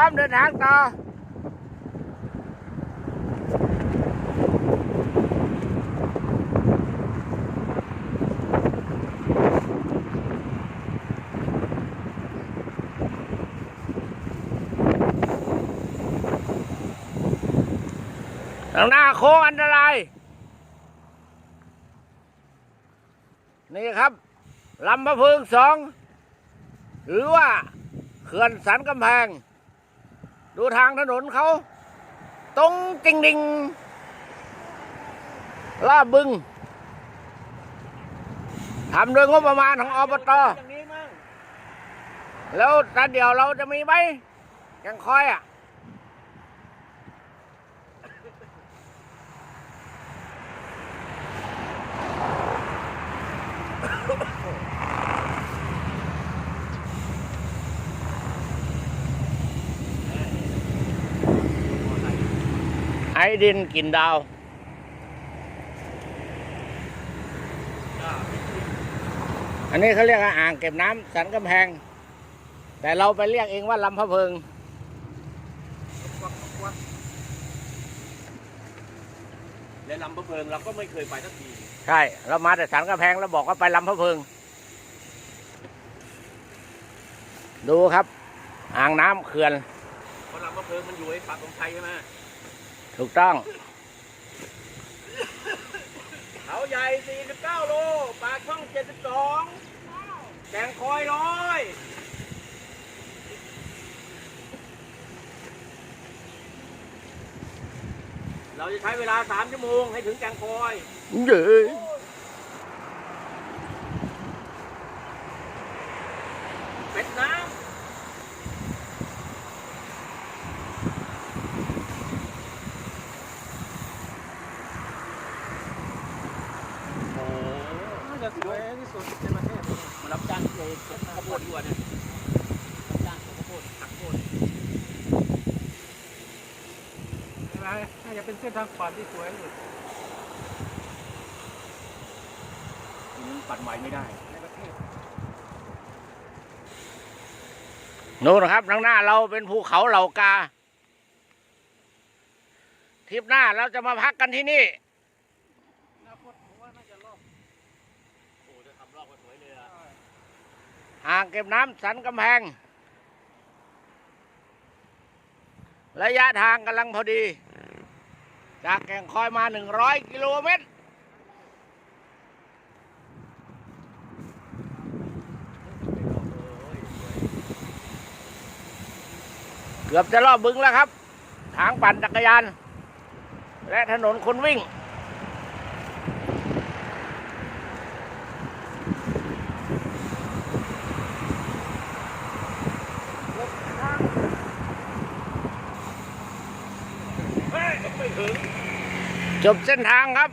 ร้อมเดินทางต่อทางหน้าโค้งอันตราย นี่ครับลำพะพึงสอง หรือว่าเขื่อนสันกำแพง ดูทางถนนเขา ตรงจริงดิงลาดบึงทำโดยงบประมาณของอบตแล้วตาเดียวเราจะมีไหมยังคอยอะ ไอ้ดินกินดาวอันนี้เขาเรียกว่าอ่างเก็บน้ำสันกำแพง แต่เราไปเรียกเองว่าลำพะเพิงควักควักและลำพะเพิงเราก็ไม่เคยไปสักทีใช่เรามาแต่สันกำแพงแล้วบอกว่าไปลำพะเพิง ดูครับ อ่างน้ำเขื่อนเพราะลำพะเพิงมันอยู่ไอ้ปากของชัยใช่ไหม ถูกต้อง เขาใหญ่ 49 โล ปากช่อง 72แกงคอยร้อยเราจะใช้เวลา 3 ชั่วโมงให้ถึงแกงคอยเย้ย เป็ดน้ำโอ้น่าจะ สวยที่สุดในประเทศมารับจ้างโยนข้าวโพดอยู่อะเนี่ยรับจ้างข้าวโพดตักโพดน่าจะเป็นเส้นทางปั่นที่สวยที่สุดทีนี้ปัดไหวไม่ได้ในประเทศนู่นนะครับทางหน้าเราเป็นภูเขาเหล่ากาทริปหน้าเราจะมาพักกันที่นี่ อนาคตผมว่าน่าจะรอบ โอ้จะทำรอบก็สวยเลยอะ อ่างเก็บน้ำสันกำแพง ระยะทางกำลังพอดี จากแก่งคอยมา 100 กิโลเมตรเกือบจะรอบบึงแล้วครับ ทางปั่นจักรยาน และถนนคนวิ่ง เฮ้ยไม่ถึง จบเส้นทางครับ